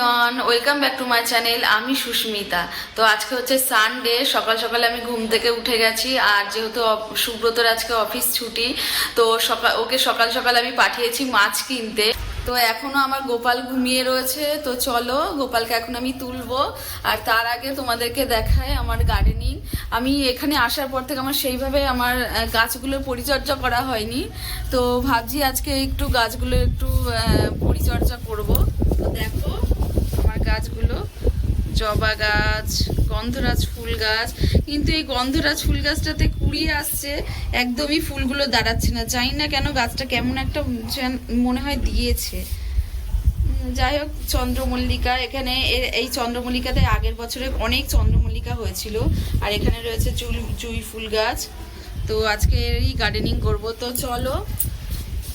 Everyone welcome back to my channel আমি সুস্মিতা। তো আজকে হচ্ছে সানডে সকাল সকালে আমি ঘুম থেকে উঠে গেছি আর যেহেতু সুব্রতর আজকে অফিস ছুটি তো সকাল ওকে সকাল সকাল আমি পাঠিয়েছি মাছ কিনতে। তো এখনও আমার গোপাল ঘুমিয়ে রয়েছে তো চলো গোপালকে এখন আমি তুলবো আর তার আগে তোমাদেরকে দেখায় আমার গার্ডেনিং আমি এখানে আসার পর থেকে আমার সেইভাবে আমার আহ, গাছগুলোর পরিচর্যা করা হয়নি। তো ভাবছি আজকে একটু গাছগুলো একটু পরিচর্যা করব তো দেখো আমার গাছগুলো জবা গাছ, গন্ধরাজ ফুল গাছ। কিন্তু এই গন্ধরাজ ফুল গাছটাতে কুড়ি আসছে, একদমই ফুলগুলো দাঁড়াচ্ছে না। জানি না কেন গাছটা কেমন একটা মনে হয় দিয়েছে। যাই হোক, চন্দ্রমল্লিকা এখানে এই চন্দ্রমল্লিকাতে আগের বছরে অনেক চন্দ্রমল্লিকা হয়েছিল। আর এখানে রয়েছে চুল, জুই ফুল গাছ। তো আজকে এই গার্ডেনিং করব। তো চলো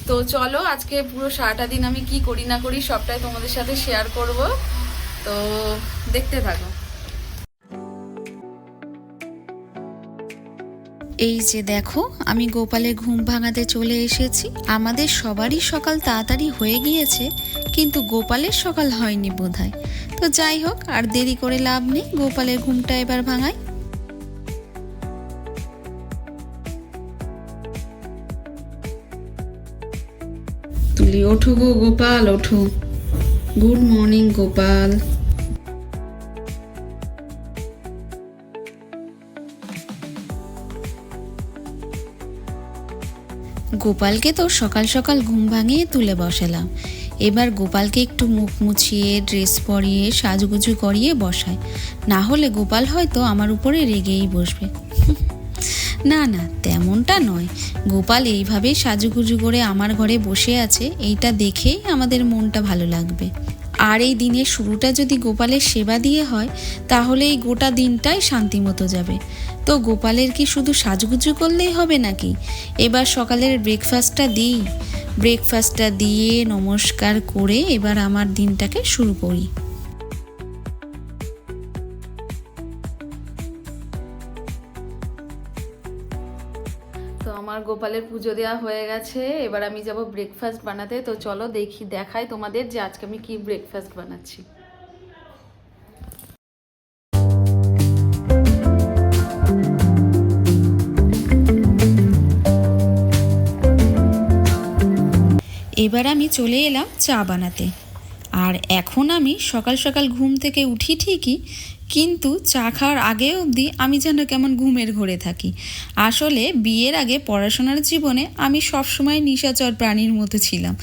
তো চলো আজকে পুরো সারাটা দিন আমি কি করি না করি সবটাই তোমাদের সাথে শেয়ার করব। তো দেখতে থাকো। এই যে দেখো আমি গোপালের ঘুম ভাঙাতে চলে এসেছি। আমাদের সবারই সকাল তাড়াতাড়ি হয়ে গিয়েছে কিন্তু গোপালের সকাল হয়নি বোধহয়। তো যাই হোক আর দেরি করে লাভ নেই গোপালের ঘুমটা এবার ভাঙাই। তুলি ওঠো গো গোপাল ওঠো। Good morning Gopal. গোপালকে তো সকাল সকাল ঘুম ভাঙিয়ে তুলে বসালাম। এবার গোপালকে একটু মুখ মুছিয়ে ড্রেস পরিয়ে, সাজগুজু করিয়ে বসায় না হলে গোপাল হয়তো আমার উপরে রেগেই বসবে। না না, তেমনটা নয়। গোপাল এইভাবেই সাজুগুজু করে আমার ঘরে বসে আছে, এইটা দেখেই আমাদের মনটা ভালো লাগবে। আর এই দিনের শুরুটা যদি গোপালের সেবা দিয়ে হয়, তাহলে এই গোটা দিনটাই শান্তিমতো যাবে। তো গোপালের কি শুধু সাজগুজু করলেই হবে নাকি? এবার সকালের ব্রেকফাস্টটা দিই। ব্রেকফাস্টটা দিয়ে নমস্কার করে এবার আমার দিনটাকে শুরু করি। তো আমার গোপালের পুজো দেওয়া হয়ে গেছে। এবার আমি যাব ব্রেকফাস্ট বানাতে। তো চলো দেখি, দেখাই তোমাদের যে আজকে আমি কি ব্রেকফাস্ট বানাচ্ছি। এবার আমি চলে এলাম চা বানাতে। আর এখন আমি সকাল সকাল ঘুম থেকে উঠি ঠিকই, কিন্তু চা খাওয়ার আগে অবধি আমি যেন কেমন ঘুমের ঘরে থাকি। আসলে বিয়ের আগে পড়াশোনার জীবনে আমি সবসময় নিশাচর প্রাণীর মতো ছিলাম।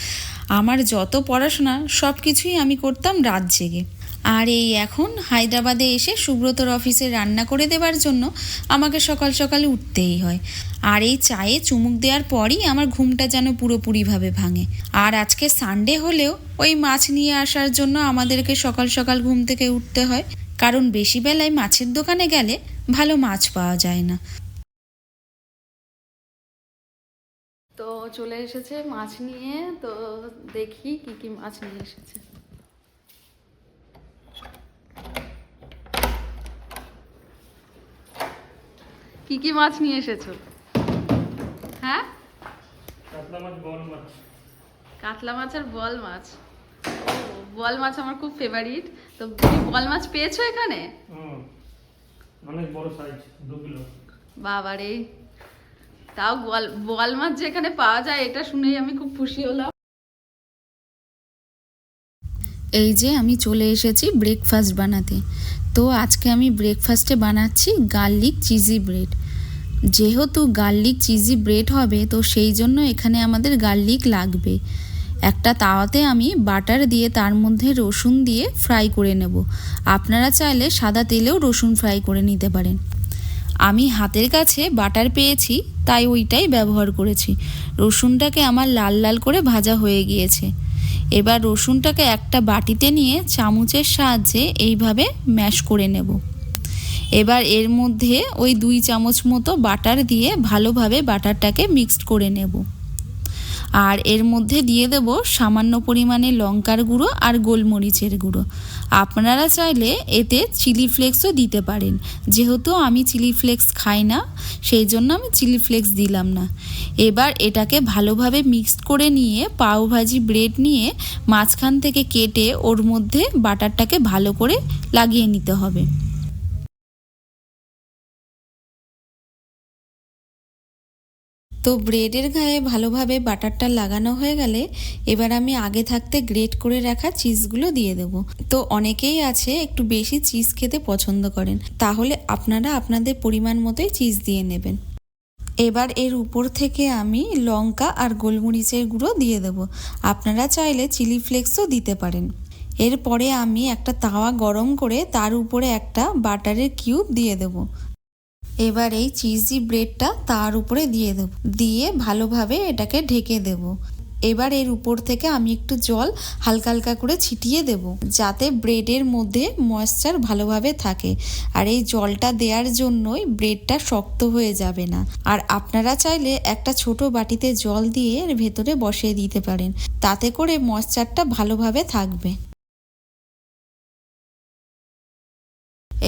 আমার যত পড়াশোনা সব কিছুই আমি করতাম রাত জেগে। আর এই এখন হায়দ্রাবাদে এসে সুব্রতর অফিসে রান্না করে দেওয়ার জন্য আমাকে সকাল সকালে উঠতেই হয়। আর এই চায়ে চুমুক দেওয়ার পরই আমার ঘুমটা যেন পুরোপুরিভাবে ভাঙে। আর আজকে সানডে হলেও ওই মাছ নিয়ে আসার জন্য আমাদেরকে সকাল সকাল ঘুম থেকে উঠতে হয়। কারণ বেশি বেলায় মাছের দোকানে গেলে ভালো মাছ পাওয়া যায় না। তো চলে এসেছে মাছ নিয়ে। তো দেখি কি কি মাছ নিয়ে এসেছে। কি কি মাছ নিয়ে এসেছ? হ্যাঁ? কাতলা মাছ বল মাছ। কাতলা মাছ আর বল মাছ। বল মাছ আমার খুব ফেভারিট তো তুমি বল মাছ পেয়েছ এখানে? অনেক বড় সাইজ কিলো। বাবারে। তাও বল বল মাছ যেখানে পাওয়া যায় এটা শুনেই আমি খুব খুশি হলাম। এই যে আমি চলে এসেছি ব্রেকফাস্ট বানাতে। তো আজকে আমি ব্রেকফাস্টে বানাচ্ছি গার্লিক চিজি ব্রেড যেহেতু গার্লিক চিজি ব্রেড হবে, তো সেই জন্য এখানে আমাদের গার্লিক লাগবে। একটা তাওয়াতে আমি বাটার দিয়ে তার মধ্যে রসুন দিয়ে ফ্রাই করে নেব। আপনারা চাইলে সাদা তেলেও রসুন ফ্রাই করে নিতে পারেন। আমি হাতের কাছে বাটার পেয়েছি, তাই ওইটাই ব্যবহার করেছি। রসুনটাকে আমার লাল লাল করে ভাজা হয়ে গিয়েছে। এবার রসুনটাকে একটা বাটিতে নিয়ে চামচের সাহায্যে এইভাবে ম্যাশ করে নেব। এবার এর মধ্যে ওই দুই চামচ মতো বাটার দিয়ে ভালোভাবে বাটারটাকে মিক্সড করে নেব। আর এর মধ্যে দিয়ে দেব সামান্য পরিমাণে লঙ্কার গুঁড়ো আর গোলমরিচের গুঁড়ো। আপনারা চাইলে এতে চিলি ফ্লেক্সও দিতে পারেন। যেহেতু আমি চিলি ফ্লেক্স খাই না, সেই জন্য আমি চিলি ফ্লেক্স দিলাম না। এবার এটাকে ভালোভাবে মিক্সড করে নিয়ে পাওভাজি ব্রেড নিয়ে মাঝখান থেকে কেটে ওর মধ্যে বাটারটাকে ভালো করে লাগিয়ে নিতে হবে। তো ব্রেডের গায়ে ভালোভাবে বাটারটা লাগানো হয়ে গেলে এবার আমি আগে থাকতে গ্রেট করে রাখা চিজগুলো দিয়ে দেবো। তো অনেকেই আছে একটু বেশি চিজ খেতে পছন্দ করেন, তাহলে আপনারা আপনাদের পরিমাণ মতোই চিজ দিয়ে নেবেন। এবার এর উপর থেকে আমি লঙ্কা আর গোলমরিচের গুঁড়ো দিয়ে দেব। আপনারা চাইলে চিলি ফ্লেক্সও দিতে পারেন। এরপরে আমি একটা তাওয়া গরম করে তার উপরে একটা বাটারের কিউব দিয়ে দেব। এবার এই চিজি ব্রেডটা তার উপরে দিয়ে দেব। দিয়ে ভালোভাবে এটাকে ঢেকে দেব। এবার এর উপর থেকে আমি একটু জল হালকা হালকা করে ছিটিয়ে দেব, যাতে ব্রেডের মধ্যে ময়েশ্চার ভালোভাবে থাকে। আর এই জলটা দেওয়ার জন্যই ব্রেডটা শক্ত হয়ে যাবে না। আর আপনারা চাইলে একটা ছোট বাটিতে জল দিয়ে এর ভেতরে বসিয়ে দিতে পারেন। তাতে করে ময়েশ্চারটা ভালোভাবে থাকবে।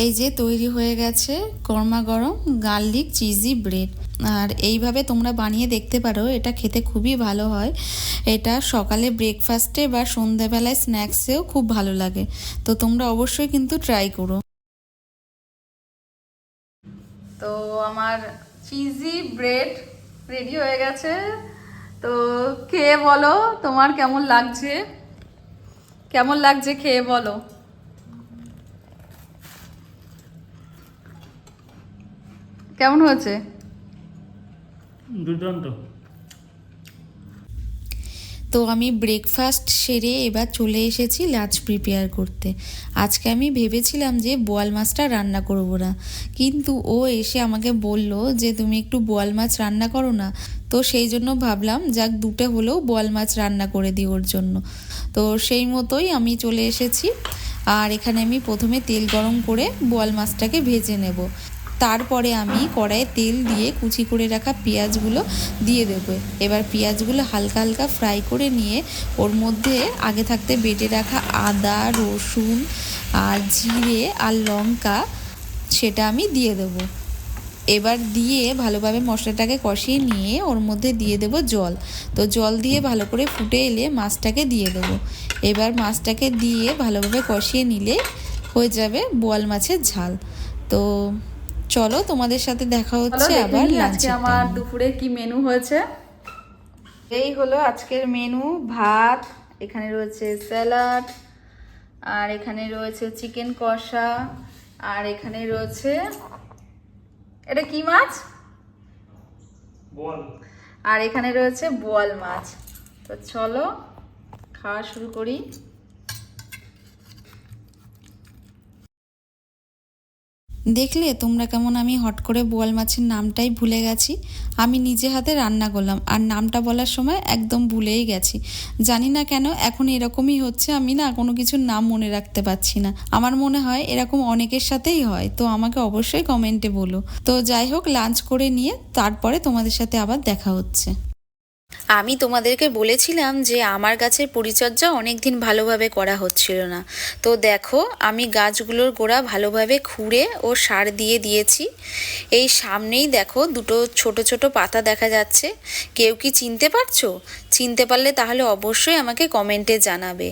এই যে তৈরি হয়ে গেছে গরমা গরম গার্লিক চিজি ব্রেড। আর এইভাবে তোমরা বানিয়ে দেখতে পারো, এটা খেতে খুবই ভালো হয়। এটা সকালে ব্রেকফাস্টে বা সন্ধ্যাবেলায় স্ন্যাক্সেও খুব ভালো লাগে। তো তোমরা অবশ্যই কিন্তু ট্রাই করো। তো আমার চিজি ব্রেড রেডি হয়ে গেছে। তো খেয়ে বলো, তোমার কেমন লাগছে? কেমন লাগছে খেয়ে বলো? কেমন হয়েছে? দুর্দান্ত। তো আমি ব্রেকফাস্ট সেরে এবার চলে এসেছি লাঞ্চ প্রিপেয়ার করতে। আজকে আমি ভেবেছিলাম যে বোয়াল মাছটা রান্না করব না। কিন্তু ও এসে আমাকে বলল যে তুমি একটু বোয়াল মাছ রান্না করো না। তো সেই জন্য ভাবলাম যাক দুটো হলেও বোয়াল মাছ রান্না করে দিই ওর জন্য। তো সেই মতোই আমি চলে এসেছি। আর এখানে আমি প্রথমে তেল গরম করে বোয়াল মাছটাকে ভেজে নেব। তারপরে আমি কড়াইয়ে তেল দিয়ে কুচি করে রাখা পেঁয়াজগুলো দিয়ে দেবো। এবার পেঁয়াজগুলো হালকা হালকা ফ্রাই করে নিয়ে ওর মধ্যে আগে থাকতে বেটে রাখা আদা, রসুন আর জিরে আর লঙ্কা সেটা আমি দিয়ে দেবো। এবার দিয়ে ভালোভাবে মশলাটাকে কষিয়ে নিয়ে ওর মধ্যে দিয়ে দেবো জল। তো জল দিয়ে ভালো করে ফুটে এলে মাছটাকে দিয়ে দেবো। এবার মাছটাকে দিয়ে ভালোভাবে কষিয়ে নিলে হয়ে যাবে বোয়াল মাছের ঝাল। তো চলো তোমাদের সাথে দেখা হচ্ছে আবার আজকে আমার দুপুরে কি মেনু হয়েছে। এই হলো আজকের মেনু ভাত এখানে রয়েছে স্যালাড আর এখানে রয়েছে চিকেন কষা আর এখানে রয়েছে এটা কি মাছ? আর এখানে রয়েছে বোয়াল মাছ। তো চলো খাওয়া শুরু করি। দেখলে তোমরা কেমন আমি হট করে বোয়াল মাছের নামটাই ভুলে গেছি। আমি নিজে হাতে রান্না করলাম, আর নামটা বলার সময় একদম ভুলেই গেছি। জানি না কেন এখন এরকমই হচ্ছে, আমি না কোনো কিছুর নাম মনে রাখতে পারছি না। আমার মনে হয় এরকম অনেকের সাথেই হয়, তো আমাকে অবশ্যই কমেন্টে বলো। তো যাই হোক, লাঞ্চ করে নিয়ে তারপরে তোমাদের সাথে আবার দেখা হচ্ছে। আমি তোমাদেরকে বলেছিলাম যে আমার গাছের পরিচর্যা অনেক দিন ভালোভাবে করা হচ্ছিল না। তো দেখো, আমি গাছগুলোর গোড়া ভালোভাবে খুঁড়ে ও সার দিয়ে দিয়েছি। এই সামনেই দেখো দুটো ছোট ছোট পাতা দেখা যাচ্ছে। কেউ কি চিনতে পারছ? চিনতে পারলে তাহলে অবশ্যই আমাকে কমেন্টে জানাবে।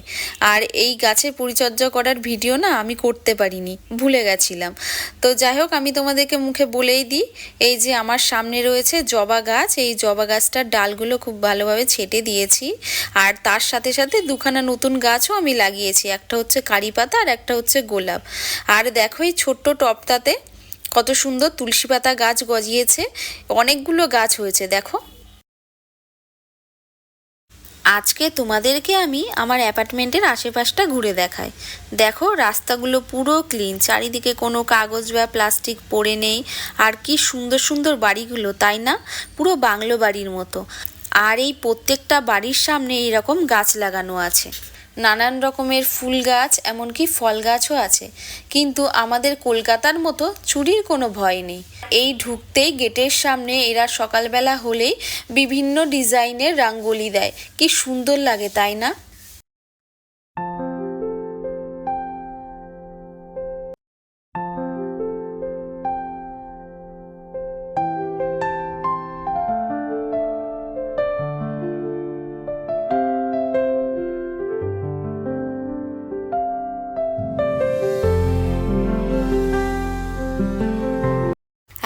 আর এই গাছের পরিচর্যা করার ভিডিও না আমি করতে পারিনি, ভুলে গেছিলাম। তো যাই হোক, আমি তোমাদেরকে মুখে বলেই দিই, এই যে আমার সামনে রয়েছে জবা গাছ, এই জবা গাছটার ডালগুলো খুব ভালোভাবে ছেটে দিয়েছি। আর তার সাথে সাথে দুখানা নতুন গাছও আমি লাগিয়েছি, একটা হচ্ছে কারি পাতা আর একটা হচ্ছে গোলাপ। আর দেখো এই ছোট্ট টপটাতে কত সুন্দর তুলসী পাতা গাছ গজিয়েছে, অনেকগুলো গাছ হয়েছে, দেখো। আজকে তোমাদেরকে আমি আমার অ্যাপার্টমেন্টের আশেপাশটা ঘুরে দেখাই। দেখো, রাস্তাগুলো পুরো ক্লিন চারিদিকে কোনো কাগজ বা প্লাস্টিক পড়ে নেই। আর কি সুন্দর সুন্দর বাড়িগুলো, তাই না? পুরো বাংলো বাড়ির মতো। আর এই প্রত্যেকটা বাড়ির সামনে এইরকম গাছ লাগানো আছে। নানান রকমের ফুল গাছ, এমনকি ফল গাছও আছে। কিন্তু আমাদের কলকাতার মতো চুরির কোনো ভয় নেই। এই ঢুকতেই গেটের সামনে এরা সকালবেলা হলেই বিভিন্ন ডিজাইনের রাঙ্গোলি দেয়। কি সুন্দর লাগে, তাই না?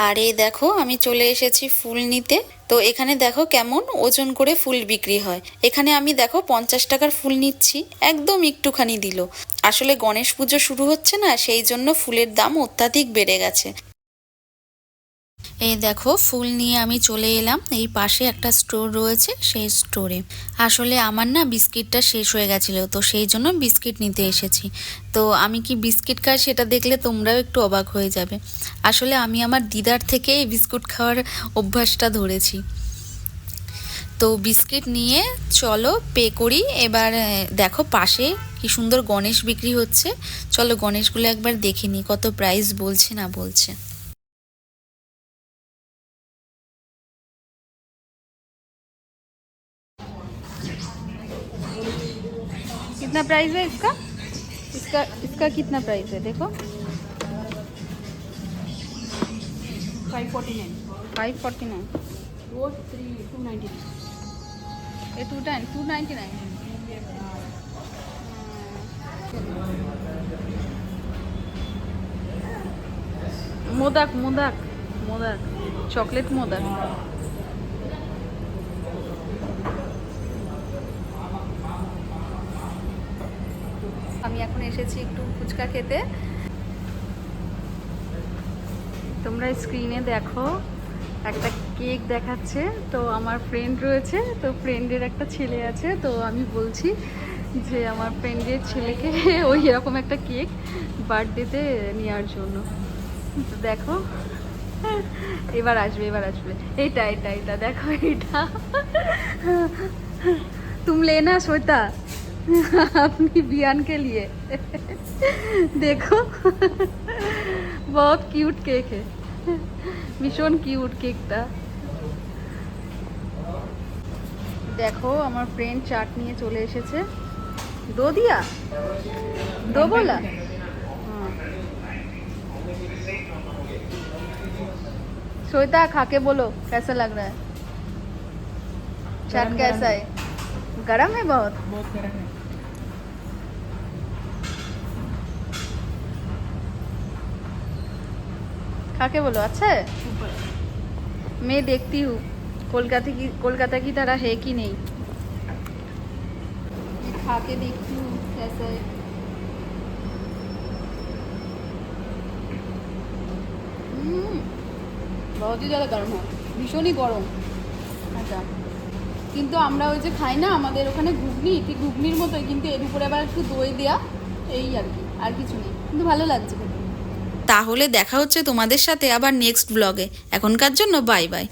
আর এই দেখো, আমি চলে এসেছি ফুল নিতে। তো এখানে দেখো কেমন ওজন করে ফুল বিক্রি হয়। এখানে আমি দেখো পঞ্চাশ টাকার ফুল নিচ্ছি, একদম একটুখানি দিল। আসলে গণেশ পুজো শুরু হচ্ছে না, সেই জন্য ফুলের দাম অত্যাধিক বেড়ে গেছে। এই দেখো, ফুল নিয়ে আমি চলে এলাম। এই পাশে একটা স্টোর রয়েছে, সেই স্টোরে। আসলে আমার না বিস্কিটটা শেষ হয়ে গেছিল, তো সেই জন্য বিস্কিট নিতে এসেছি। তো আমি কি বিস্কিট খাই সেটা দেখলে তোমরাও একটু অবাক হয়ে যাবে। আসলে আমি আমার দিদার থেকে এই বিস্কুট খাওয়ার অভ্যাসটা ধরেছি। তো বিস্কিট নিয়ে চলো পে করি। এবার দেখো পাশে কি সুন্দর গণেশ বিক্রি হচ্ছে। চলো গণেশগুলো একবার দেখে নিই, কত প্রাইস বলছে না বলছে। प्राइस है इसका? इसका इसका कितना प्राइस है? देखो। Five forty nine five forty nine वो थ्री टू नाइन्टी ये two ten two ninety nine modak modak modak. Chocolate modak. আমি এখন এসেছি একটু ফুচকা খেতে। তোমরা স্ক্রিনে দেখো, একটা কেক দেখাচ্ছে। তো আমার ফ্রেন্ড রয়েছে, তো ফ্রেন্ডের একটা ছেলে আছে। তো আমি বলছি যে আমার ফ্রেন্ডের ছেলেকে ওই এরকম একটা কেক বার্থডেতে নেওয়ার জন্য। তো দেখো, এবার আসবে এবার আসবে। এটা এটা এটা, দেখো, এটা। তুমি লেনা, শ্বেতা। अपनी बियान के लिए देखो बहुत क्यूट केक है ভীষণ কিউট কেকটা দেখো আমার ফ্রেন্ড চাট নিয়ে চলে এসেছে দো দিয়া দো बोला हाँ। श्वेता खा के बोलो कैसा लग रहा है चाट कैसा है गरम है बहुत बहुत गर्म है खा के बोलो अच्छा है सुपर मैं देखती हूँ कोलकाता की कोलकाता की तरह है कि नहीं मैं खा के देखती हूँ कैसा है हम्म, बहुत ही ज़्यादा गर्म है ভীষণই গরম আচ্ছা কিন্তু আমরা ওই যে খাই না আমাদের ওখানে ঘুগনি ঠিক ঘুগনির মতোই কিন্তু এর উপরে আবার একটু দই দেওয়া এই আর কি আর কিছু নেই কিন্তু ভালো লাগছে খেতে তাহলে দেখা হচ্ছে তোমাদের সাথে আবার নেক্সট ব্লগে এখনকার জন্য বাই বাই